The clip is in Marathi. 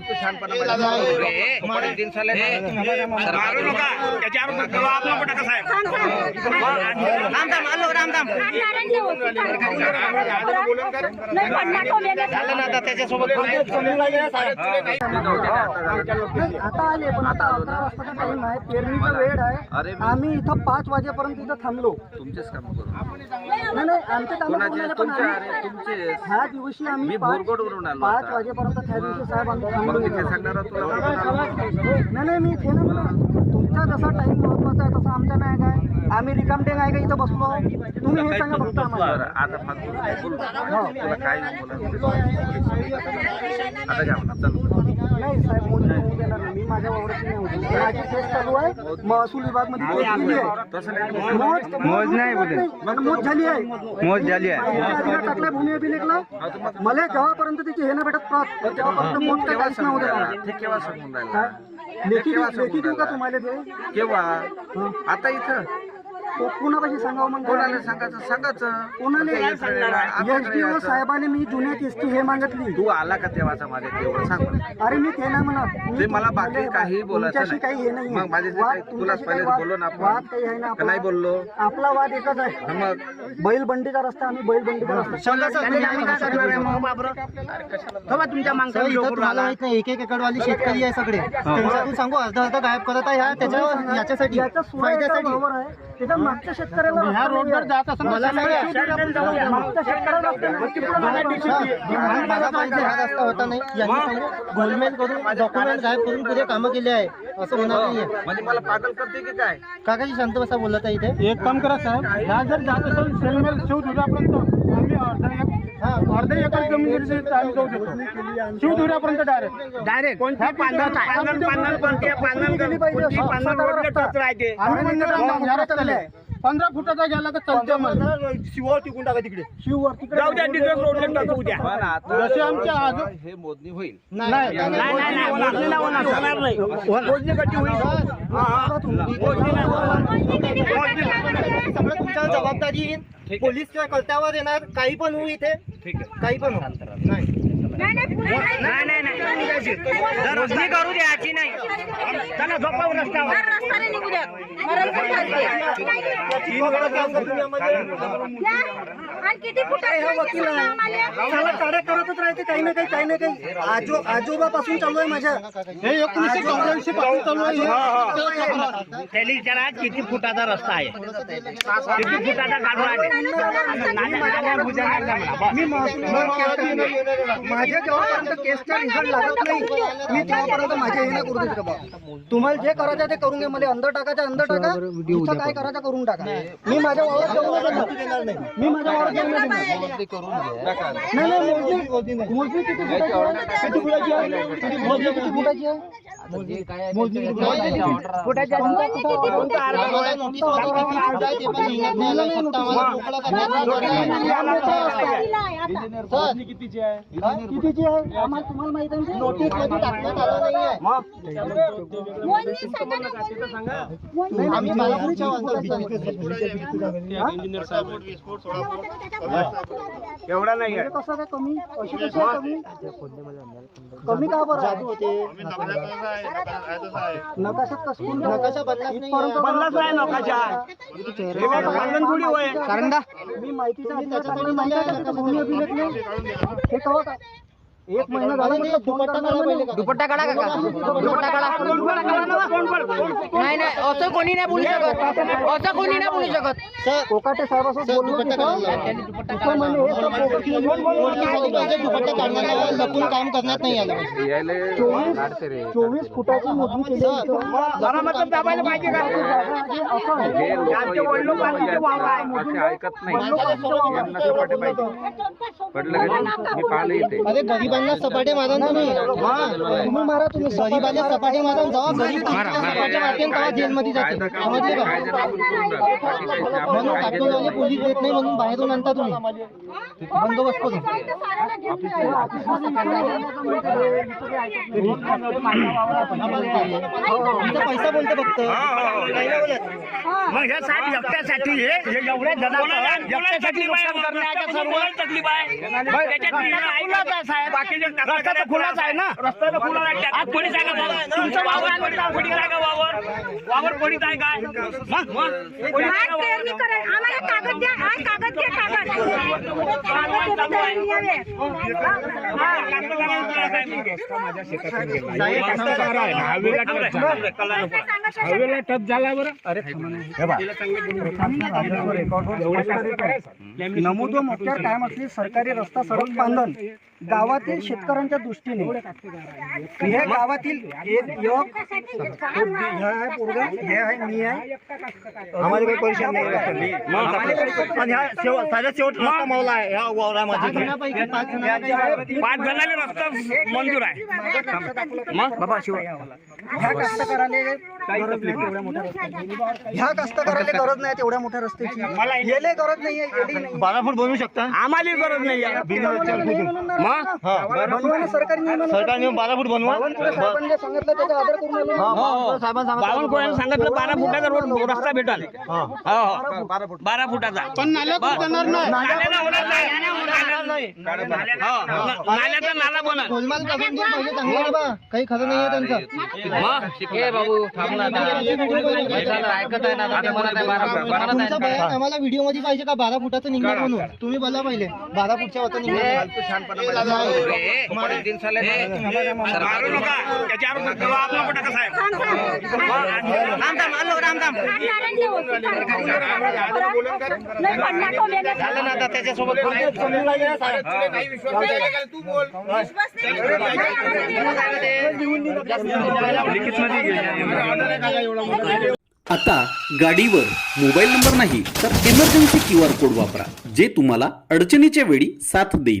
फालतू शहाणपणा मध्ये दिन साले मारू नका त्याच्यावर जबाब नको टाका साहेब रामधाम आलो रामधाम झालं ना आता त्याच्यासोबत आता आले पण आता अकरा वाजताचा टाइम आहे पेरणीचा वेळ आहे आम्ही इथं पाच वाजेपर्यंत इथं थांबलो तुमचेच काम करू नाही आमचे काम दिवशी आम्ही पाच. वाजेपर्यंत त्या दिवशी साहेब आम्ही थांबलो मग. सांगणार तुला. नाही नाही मी इथे ना तुमचा जसा टाइम महत्त्वाचा आहे तसा आमचा नाही काय आम्ही रिकामटेंग आहे का इथं बसलो तुम्ही हे सांगा फक्त आम्हाला. आता फालतू बोलू. तुला काय बोला आता घ्या चल. नाही साहेब मोदी होऊ देणार नाही. मी माझ्या वावराची नाही होती. माझी केस चालू आहे. महसूल विभागमध्ये केस आहे. मोज मोज नाही बोलते मोज झाली आहे. मोज झाली अधिकार टाकलाय भूमी अभिलेखला. मला जेव्हापर्यंत त्याची हे ना भेटत प्रत तेव्हापर्यंत मोज काय काहीच नाही होत. ते केव्हा सांगून राहिला? हा? लेखी लेखी देऊ का तुम्हाला ते? केव्हा? आता इथं? कोणापाशी सांगावं मग? कोणाला सांगायचं? सांगायचं. कोणाला एस डी ओ साहेबांनी मी जुन्या केसची हे मागितली. तू आला का तेव्हाचा माझ्या सांग मला. अरे मी ते नाही म्हणत. ते मला बाकी तुमच्या- काही बोलायचं तुमच्याशी. काही हे नाही मग माझे जे वाद- काही- तुलाच तुमच्याशी पहिले काही बोललो ना आपण. वाद काही आहे ना का आपला? नाही बोललो? आपला वाद एकच आहे. हा मग बैलबंडीचा रस्ता आम्ही बैलबंडीचा रस्ता तुमच्या मला माहीत नाही एक एक शेतकरी आहे सगळे. त्यांच्यातून सांगू अर्धा अर्धा गायब करत आहे त्याच्या याच्यासाठी याचा फायद्यासाठी. आहे. त्याच्या मागच्या शेतकऱ्याला ह्या रोडवर जात मला नाही मागच्या शेतकऱ्याला रस्ता नाही. हा, मला पाहिजे हा रस्ता होता नाही यांनी सांगू गोलमेल करून डॉक्युमेंट गायब करून पुरे कामं केले आहे असं होणार नाहीये म्हणजे मला पागल करते की काय काकाजी शांत बसा बोलत आहे इथे एक काम करा साहेब ह्या जर जात असेल सेलमेल आम्ही अर्धा एक हा अर्धा एकर जमीन जरी आम्ही जाऊ देतो. शिवधुऱ्यापर्यंत डायरेक्ट डायरेक्ट कोणती पांगत आहे पांगण पांगण कोणती? पांगण रोडला टच राहते आम्ही म्हणतो. पंधरा फुटाचा गेला तर चालते मला शिव तिकून टाका तिकडे. शिववर तिकडे जाऊ द्या तिकडे रोडला टच उद्या पण आता जसे आमच्या आज- हे मोजणी होईल. नाही नाही नाही नाही मोजणीला होणार मोजणी होईल? हा, हा. सगळं जबाबदारी येईल. पोलीसच्या कळत्यावर येणार काही पण होऊ इथे. ठीक आहे. काही पण होऊ. नाही. नाही नाही करू द्यायची नाही. चला झोपाव रस्त्यावर. किती वकील. आहे त्याला कार्य करतच राहते काही ना काही काही ना काही. आजो आजोबापासून चालू आहे माझ्या. हे एकोणीसशे चौऱ्याऐंशी पासून चालू आहे. हे. त्याला विचारा किती फुटाचा रस्ता आहे? किती फुटाचा काढून मी महसूल. माझ्या जेव्हापर्यंत केसचा रिझल्ट लागत नाही मी तेव्हापर्यंत माझ्या हे नाही करू. देत बाबा तुम्हाला जे करायचं ते करून घ्या मला अंदर टाकायचं अंदर टाका इथं काय करायचं करून टाका मी माझ्या वावरात जाऊन देणार नाही मी माझ्या वावरात जाऊन देणार नाही नाही मोजणी मोजणी किती फुटाची किती फुटाची आहे मोजणी किती फुटाची आहे मोजणी किती फुटाची आहे? फुटाची आहे? आम्हाला नोटीस किती फुट आहे ते पण लिहिण्यात नाही आलं. आम्ही एवढा नाही म्हणजे कसं काय कमी? अशी कशी आहे कमी? कमी का बरं? जादू होते. नकाशात कसं नकाशा बदलाच नाही आहे. बनलाच नाही नकाशा. हे काय पांगण थोडी होय? मी माहितीचा अधिकार टाकला माहिती आहे का तिथं भूमी अभिलेख नाही हे कवा का? एक महिना झाला म्हटलं दुपट्टा काढा. पहिले का? दुपट्टा काढा काका. दुपट्टा काढा. नाही नाही असं कोणी नाही बोलू शकत. असं कोणी नाही बोलू शकत. सर कोकाटे साहेबासोबत सर, बोललो दुपट्टा तिथं. काढा. तिथं म्हणे हे सब बोगस निघून नोटीसमध्ये पाहिजे दुपट्टा काढण्याला लपून काम करण्यात नाही आलं पाहिजे. यायले काढते रे चोवीस फुटाची मोजणी केली दाबायला पाहिजे यांना पडलं का? नाही? मी पाहिलं इथे अरे गरिबांना सपाटे मारा ना तुम्ही तुम्ही मारा तुम्ही गरिबांना सपाटे मारा गरीब सपाटे मारते तेव्हा जेलमध्ये जाते समजले का म्हणून काटोलवाले पोलीस देत नाही म्हणून बाहेरून आणता तुम्ही बंदोबस्त करून पैसा बोलतो फक्त काही नाही बोलत मग हे साहेब एकट्यासाठी हे हे एवढ्या जणांचं एकट्यासाठी नुकसान करण्याचं सर्व रस्ता तर खुलाच आहे? ना? रस्ता तर खुला आहे कोणी सांगा तुमचं वावर कोणी सांगा वावर वावर? कोणी आहे काय मग मग. आज आम्हाला कागद द्या आज कागद घ्या कागद. कागद पेरणी यावे. हवेला टच झाला बरं. अरे नमूद कायम असलेली सरकारी रस्ता सडक बांधण गावातील शेतकऱ्यांच्या दृष्टीने हे गावातील एक युवक हे आहे पोरगा हे आहे मी आहे आम्हाला काही परेशान नाही शेवट साध्या शेवट रस्ता मावला आहे ह्या वावरामध्ये जणांपैकी पाच जणांना काही पाच जणांना रस्ता मंजूर आहे. मग? बाबा शिव. ह्या कास्तकाराले गरज नाही तेवढ्या मोठ्या रस्त्याची. ह्या गरज नाही तेवढ्या मोठ्या रस्त्याची. गेले गरज नाहीये नाही बारा फूट बनवू शकता? आम्हाला गरज नाही आहे बनवा सरकारी बारा फूट बनवा. साहेबांनी जे सांगितलं त्याचा आदर करून आलो. ना. बावन कोणाला सांगितलं बारा फुटाचा रोड रस्ता भेटाल. हो. हो बारा फुटाचा. पण होणार नाही. हो नाल्याचा नाला बनल. गोलमाल करून चांगलं काही खरं नाहीये त्यांचं. बाबू. थांब ना ऐकत आहे ना तुमचा बयान आम्हाला व्हिडिओमध्ये पाहिजे का? बारा फुटाचं निघणार म्हणून. तुम्ही बोला पहिले. बारा फुटच्या होता निघणार. मारू नका त्याच्यावर आलो राम झालं ना आता त्याच्यासोबत आता गाडीवर मोबाईल नंबर नाही तर इमर्जन्सी क्यू आर कोड वापरा जे तुम्हाला अडचणीच्या वेळी साथ देईल